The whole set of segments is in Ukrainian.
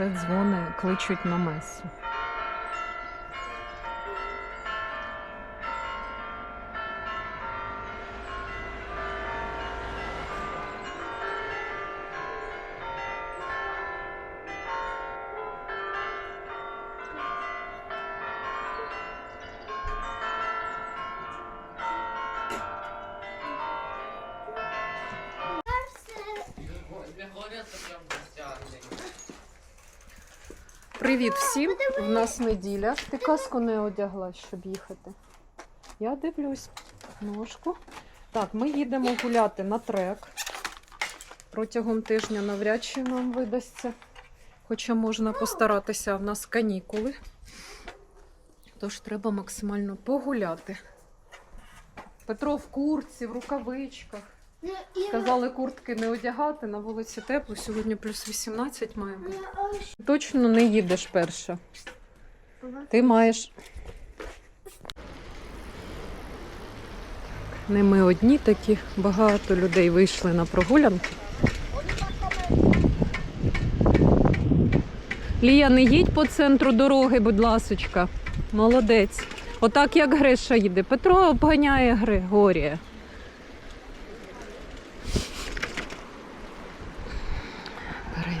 Це дзвони кличуть на месу. Привіт всім! В нас неділя. Ти каску не одягла, щоб їхати. Я дивлюсь ножку. Так, ми їдемо гуляти на трек. Протягом тижня навряд чи нам видасться. Хоча можна постаратися, в нас канікули. Тож треба максимально погуляти. Петро в куртці, в рукавичках. Сказали куртки не одягати, на вулиці тепло. Сьогодні плюс 18 має бути. Точно не їдеш перша. Ти маєш. Не ми одні такі, багато людей вийшли на прогулянки. Лія, не їдь по центру дороги, будь ласочка. Молодець. Отак як Гриша їде. Петро обганяє Григорія.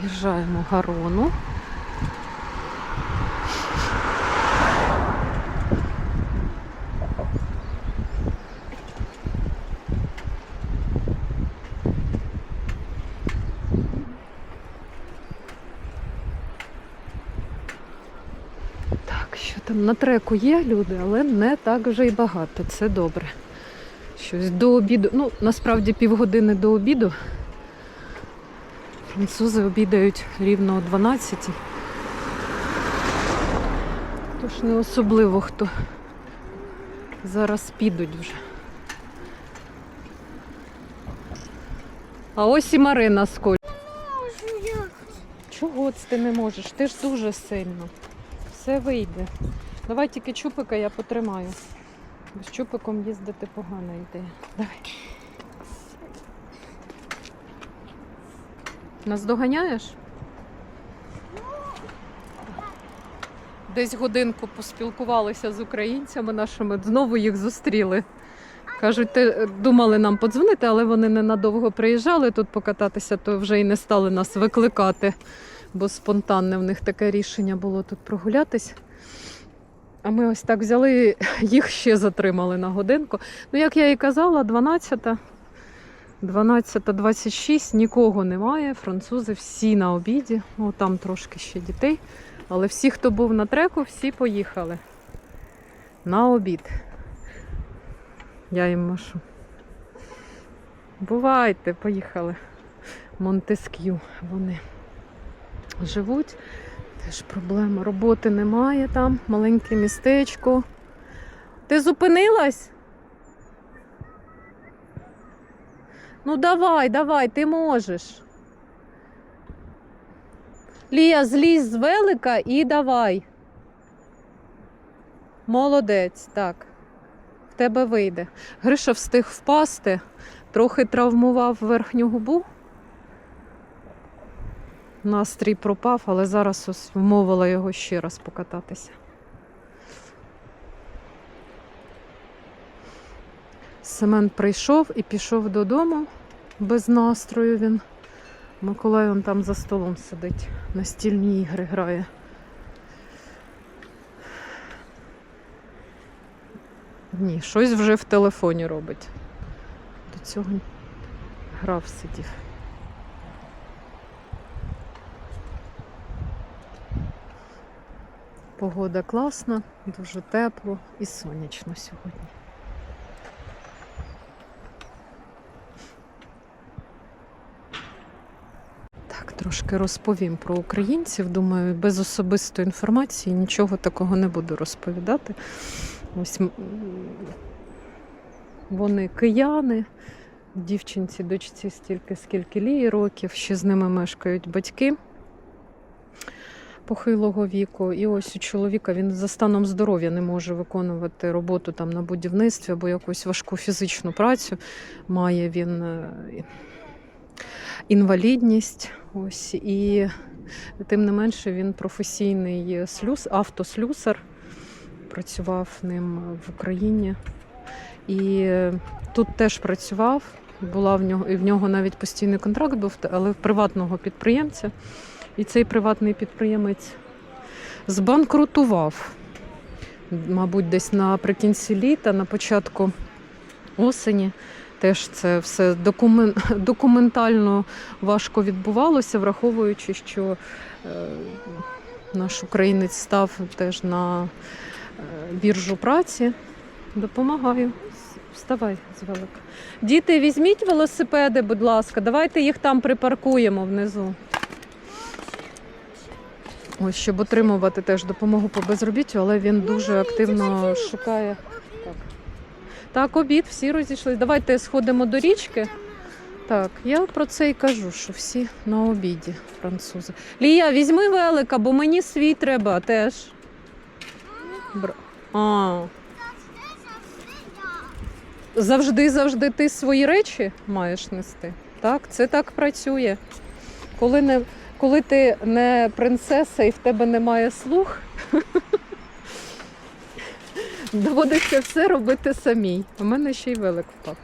Переїжджаємо Гарону. Так, що там на треку є люди, але не так вже й багато. Це добре. Щось до обіду. Ну, насправді півгодини до обіду. Французи обідають рівно о 12. Тож не особливо хто зараз підуть вже. А ось і Марина сколь. Чого це ти не можеш? Ти ж дуже сильно. Все вийде. Давай тільки чупика я потримаю. З чупиком їздити погана ідея. Давай. Нас доганяєш? Десь годинку поспілкувалися з українцями нашими, знову їх зустріли. Кажуть, ти думали нам подзвонити, але вони ненадовго приїжджали тут покататися, то вже й не стали нас викликати, бо спонтанне в них таке рішення було тут прогулятись. А ми ось так взяли, їх ще затримали на годинку. Ну, як я і казала, 12 12.26, нікого немає. Французи всі на обіді. Ну там трошки ще дітей. Але всі, хто був на треку, всі поїхали на обід. Я їм машу. Бувайте, поїхали. Монтеск'ю вони живуть. Теж проблема. Роботи немає там, маленьке містечко. Ти зупинилась? Ну давай, давай, ти можеш. Лія, злізь з велика і давай. Молодець, так. В тебе вийде. Гриша встиг впасти, трохи травмував верхню губу. Настрій пропав, але зараз ось вмовила його ще раз покататися. Семен прийшов і пішов додому без настрою він. Миколай он там за столом сидить, настільні ігри грає. Ні, щось вже в телефоні робить. До цього грав сидів. Погода класна, дуже тепло і сонячно сьогодні. Так, трошки розповім про українців. Думаю, без особистої інформації нічого такого не буду розповідати. Ось вони кияни, дівчинці, дочці стільки, скільки лії років, ще з ними мешкають батьки похилого віку. І ось у чоловіка він за станом здоров'я не може виконувати роботу там на будівництві або якусь важку фізичну працю. Має він е, інвалідність. Ось і тим не менше він професійний слюс, автослюсар. Працював ним в Україні. І тут теж працював. Була в нього і в нього навіть постійний контракт був, але в приватного підприємця. І цей приватний підприємець збанкрутував. Мабуть, десь наприкінці літа, на початку осені. Теж це все докумен... документально важко відбувалося, враховуючи, що е, наш українець став теж на е, біржу праці. Допомагаю. Вставай з велика. Діти, візьміть велосипеди, будь ласка, давайте їх там припаркуємо внизу. Ось, щоб отримувати теж допомогу по безробіттю, але він дуже активно шукає. Так. Так, обід, всі розійшлися. Давайте сходимо до річки. Так, я про це і кажу, що всі на обіді французи. Лія, візьми велика, бо мені свій треба теж. А. Завжди, завжди ти свої речі маєш нести. Так, це так працює. Коли, не, коли ти не принцеса і в тебе немає слух, доводиться все робити самій. У мене ще й велик впав.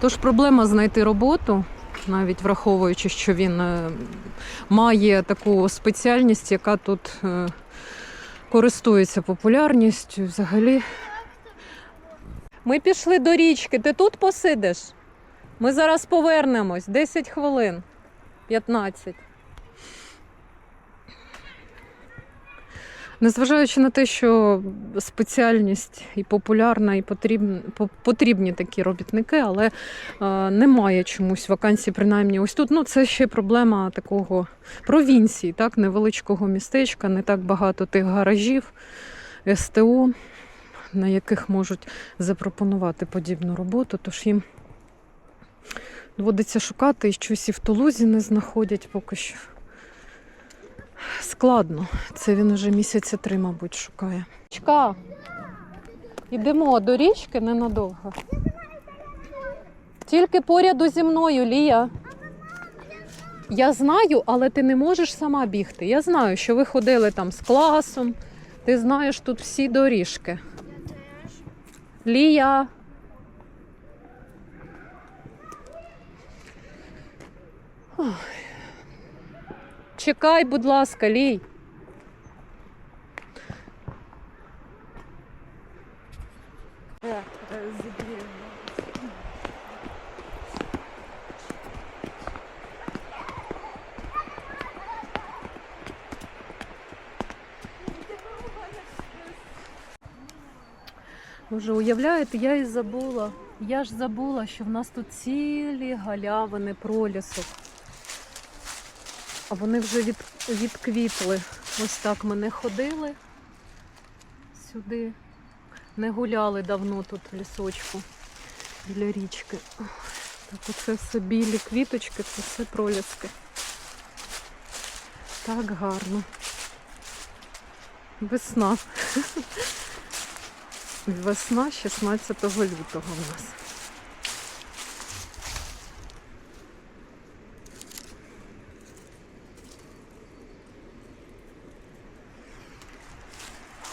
Тож проблема знайти роботу, навіть враховуючи, що він е, має таку спеціальність, яка тут е, користується популярністю. Взагалі. Ми пішли до річки. Ти тут посидиш? Ми зараз повернемось. 10 хвилин. 15. Незважаючи на те, що спеціальність і популярна, і потрібні, потрібні такі робітники, але е, немає чомусь вакансій, принаймні ось тут. Ну, це ще проблема такого провінції, так, невеличкого містечка, не так багато тих гаражів, СТО, на яких можуть запропонувати подібну роботу. Тож їм доводиться шукати і щось і в Тулузі не знаходять поки що. Складно. Це він уже місяця три, мабуть, шукає. Чка, йдемо до річки ненадовго. Тільки поряду зі мною, Лія. Я знаю, але ти не можеш сама бігти. Я знаю, що ви ходили там з класом. Ти знаєш тут всі доріжки. Лія. Ой. Чекай, будь ласка, Лій. Боже, уявляєте, я і забула. Я ж забула, що в нас тут цілі галявини пролісок. А вони вже від, відквітли. Ось так ми не ходили сюди. Не гуляли давно тут в лісочку біля річки. Так оце все білі квіточки, це все проліски. Так гарно. Весна. Весна 16 лютого в нас.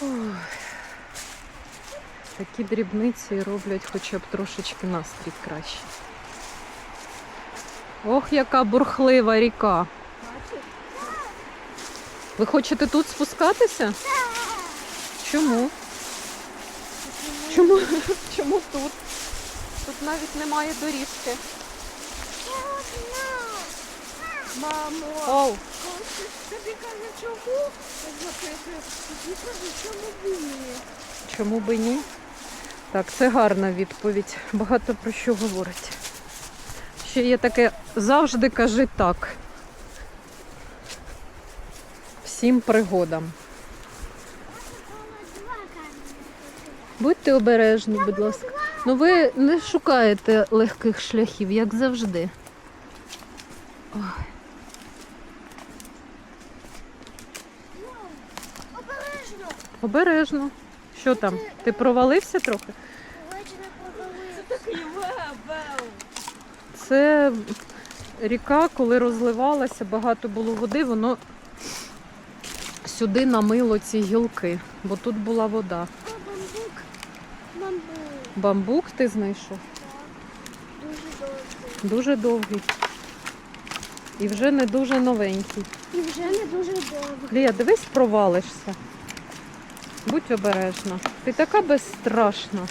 Ой. Такі дрібниці роблять хоча б трошечки настрій краще. Ох, яка бурхлива ріка. Ви хочете тут спускатися? Чому? Чому? Чому тут? Тут навіть немає доріжки. Мамо, Оу, тобі каже, чого? Чому б і ні? чому би ні? Так, це гарна відповідь. Багато про що говорить. Ще є таке завжди кажи так. Всім пригодам. Будьте обережні, будь ласка. Ну ви не шукаєте легких шляхів, як завжди. Ой. Обережно. Що там? Ти провалився трохи? Це ріка, коли розливалася, багато було води, воно сюди намило ці гілки, бо тут була вода. Бамбук. Бамбук. Бамбук ти знайшов? Дуже довгий. Дуже довгий. І вже не дуже новенький. І вже не дуже довгий. Лія, дивись, провалишся. Будь обережна. Ти така безстрашна.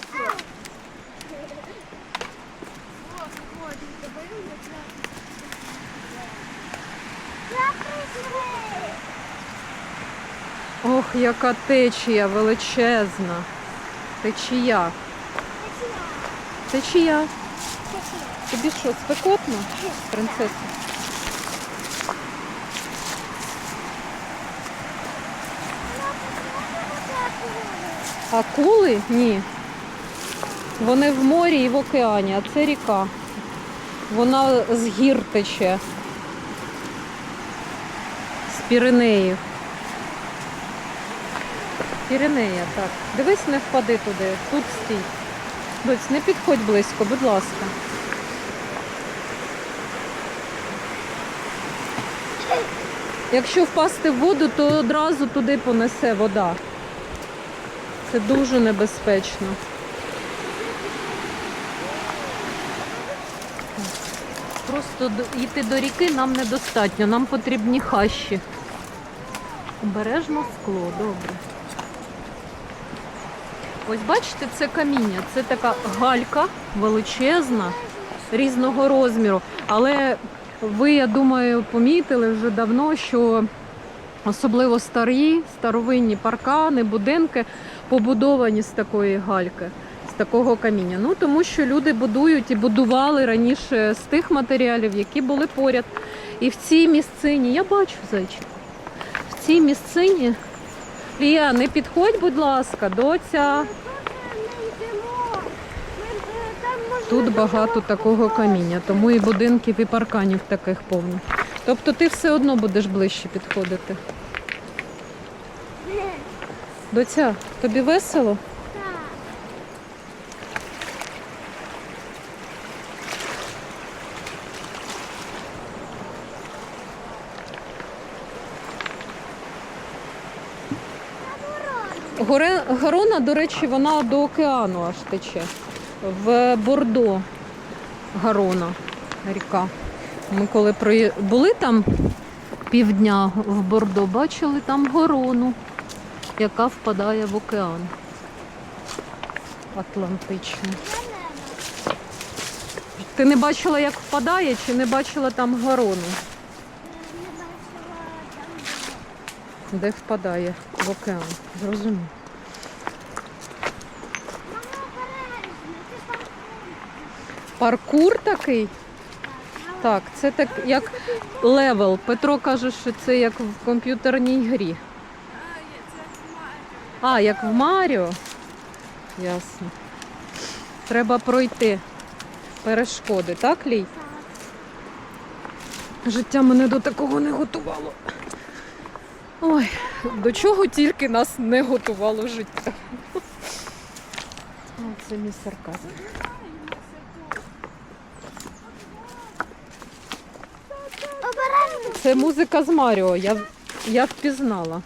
Ох, яка течія величезна. Течія. Течія. Тобі що, спекотно, принцеса? Акули? Ні. Вони в морі і в океані, а це ріка. Вона з гір тече. З Піренеїв. Піренея, так. Дивись, не впади туди. Тут стій. Доць, не підходь близько, будь ласка. Якщо впасти в воду, то одразу туди понесе вода. Це дуже небезпечно. Просто йти до ріки нам недостатньо, нам потрібні хащі. Обережно скло, добре. Ось бачите, це каміння, це така галька величезна, різного розміру. Але ви, я думаю, помітили вже давно, що особливо старі, старовинні паркани, будинки побудовані з такої гальки, з такого каміння. Ну тому що люди будують і будували раніше з тих матеріалів, які були поряд. І в цій місцині, я бачу зайчик, в цій місцині. Лія, не підходь, будь ласка, доця. Тут багато такого каміння, тому і будинків, і парканів таких повно. Тобто ти все одно будеш ближче підходити. Доця, тобі весело? Горе, Гарона, до речі, вона до океану аж тече. В Бордо Гарона, ріка. Ми коли були там півдня в Бордо, бачили там горону, яка впадає в океан Атлантичний. Ти не бачила, як впадає, чи не бачила там горону, де впадає в океан? Зрозумів. Паркур такий? Так, це так як левел. Петро каже, що це як в комп'ютерній грі. А, як в Маріо. Ясно. Треба пройти перешкоди, так, Лій? Життя мене до такого не готувало. Ой, до чого тільки нас не готувало життя. О, це мій сарказм. Це музика з Маріо, я, я впізнала.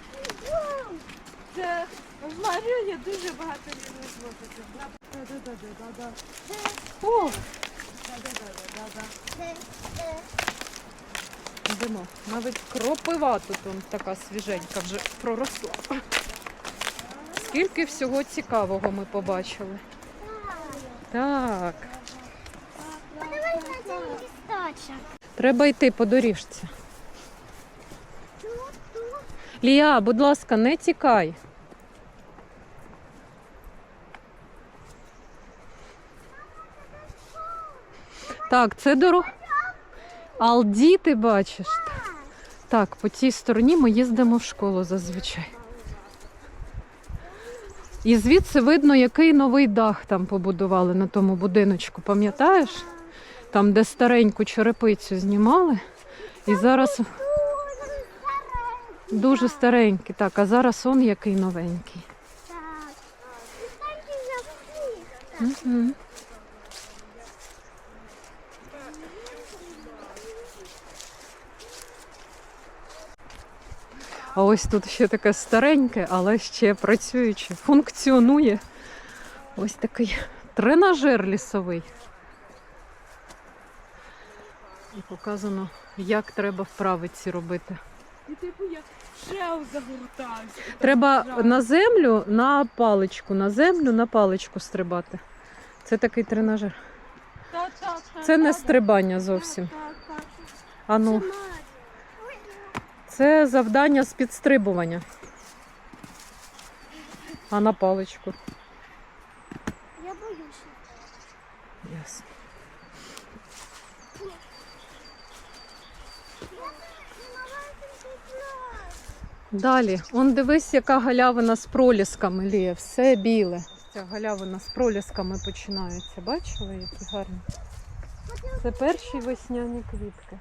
Є дуже багато різних звуків. О! Йдемо. Навіть кропива тут он така свіженька вже проросла. Скільки всього цікавого ми побачили. Так, Подивись на лісточок. треба йти по доріжці. Лія, будь ласка, не тікай. Так, це дорога. Алді, ти бачиш. Так, по цій стороні ми їздимо в школу зазвичай. І звідси видно, який новий дах там побудували на тому будиночку. Пам'ятаєш? Там, де стареньку черепицю знімали. І зараз дуже старенький, так, а зараз он який новенький. Так. Угу. А ось тут ще таке стареньке, але ще працююче, функціонує. Ось такий тренажер лісовий. І показано, як треба вправи ці робити. І типу я ще загортався. Треба на землю, на паличку, на землю, на паличку стрибати. Це такий тренажер. Це не стрибання зовсім. та, та, та. А ну, це завдання з підстрибування. А на паличку. Я боюсь. Ясно. Далі, он дивись, яка галявина з пролісками ліє, все біле. Ця галявина з пролісками починається. Бачила, які гарні? Це перші весняні квітки.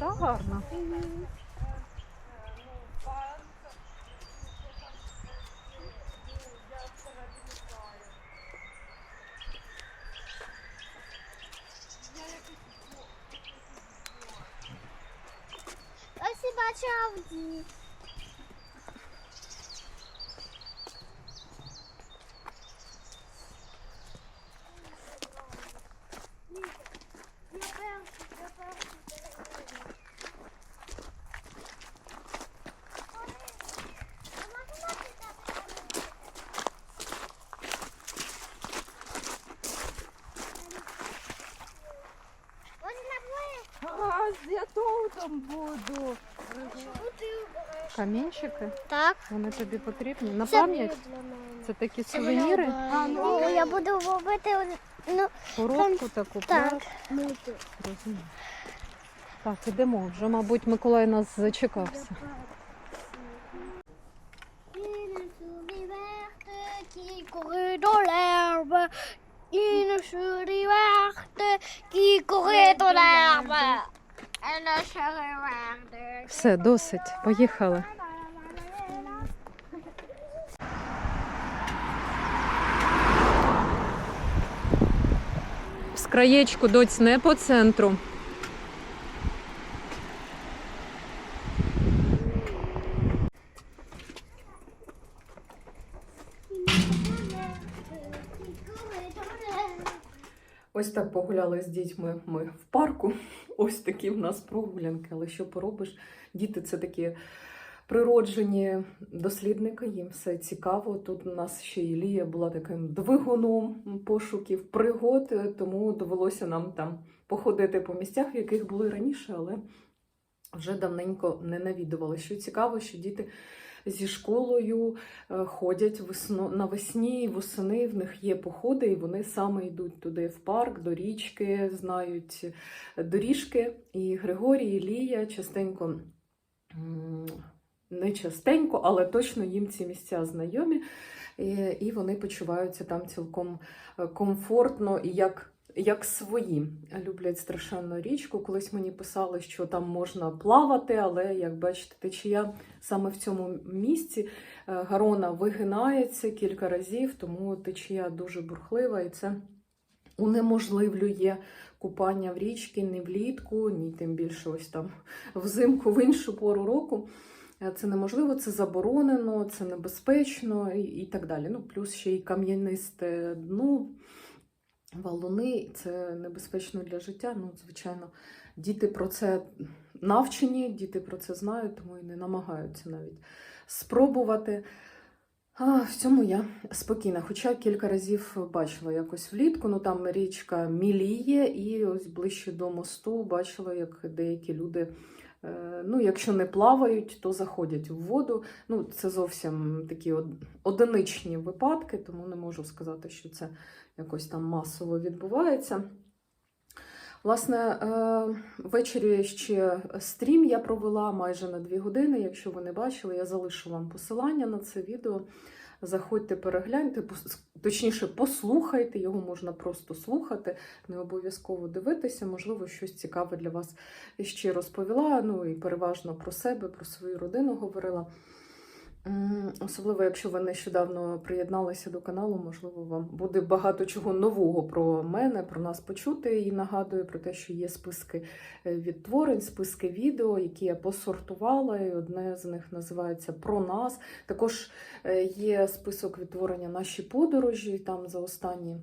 Красота гарна. Ось і бачу Авді. Ось на А, я там буду. Камінчики, Так. вони тобі потрібні. На Це пам'ять для мене. це такі сувеніри. А, ну, я буду робити ну, Коробку таку так. Розумію. Так, ідемо. Вже, мабуть, Миколай нас зачекався. Une souris verte qui courait dans l'herbe. Une souris verte qui courait dans l'herbe. Все, досить. Поїхали. З краєчку доць не по центру. Ось так погуляли з дітьми ми в парку. Ось такі в нас прогулянки. Але що поробиш? Діти це такі природжені дослідники, їм все цікаво. Тут у нас ще і Лія була таким двигуном пошуків пригод, тому довелося нам там походити по місцях, в яких були раніше, але вже давненько не навідували. Що цікаво, що діти зі школою е, ходять весно, навесні восени, в них є походи, і вони саме йдуть туди в парк, до річки, знають доріжки. І Григорій, і Лія частенько, не частенько, але точно їм ці місця знайомі, і, і вони почуваються там цілком е, комфортно і як. Як свої люблять страшенно річку. Колись мені писали, що там можна плавати, але як бачите, течія саме в цьому місці е, Гарона вигинається кілька разів, тому течія дуже бурхлива, і це унеможливлює купання в річці ні влітку, ні тим більше ось там взимку в іншу пору року. Е, Це неможливо, це заборонено, це небезпечно і, так далі. Ну, плюс ще й кам'янисте дно, валуни це небезпечно для життя. Ну, звичайно, діти про це навчені, діти про це знають, тому і не намагаються навіть спробувати. А, в цьому я спокійна. Хоча кілька разів бачила якось влітку, ну там річка міліє, і ось ближче до мосту бачила, як деякі люди, ну, якщо не плавають, то заходять в воду. Ну, це зовсім такі одиничні випадки, тому не можу сказати, що це якось там масово відбувається. Власне, е, ввечері ще стрім я провела майже на дві години. Якщо ви не бачили, я залишу вам посилання на це відео. Заходьте, перегляньте, точніше, послухайте, його можна просто слухати, не обов'язково дивитися. Можливо, щось цікаве для вас ще розповіла. Ну і переважно про себе, про свою родину говорила. Особливо, якщо ви нещодавно приєдналися до каналу, можливо, вам буде багато чого нового про мене, про нас почути. І нагадую про те, що є списки е, відтворень, списки відео, які я посортувала. І одне з них називається Про нас. Також е, є список відтворення наші подорожі. Там за останні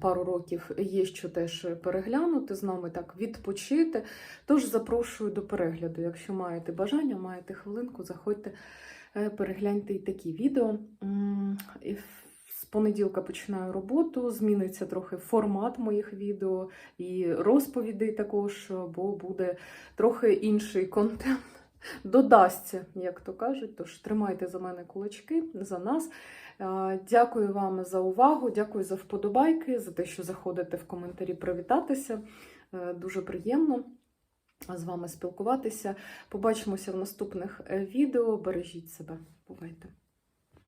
пару років є що теж переглянути з нами, так відпочити. Тож запрошую до перегляду. Якщо маєте бажання, маєте хвилинку, заходьте, е, перегляньте і такі відео. З понеділка починаю роботу, зміниться трохи формат моїх відео і розповідей також, бо буде трохи інший контент. Додасться, як то кажуть. Тож тримайте за мене кулачки, за нас. Дякую вам за увагу, дякую за вподобайки, за те, що заходите в коментарі привітатися. Е, Дуже приємно з вами спілкуватися. Побачимося в наступних е, відео. Бережіть себе. Бувайте!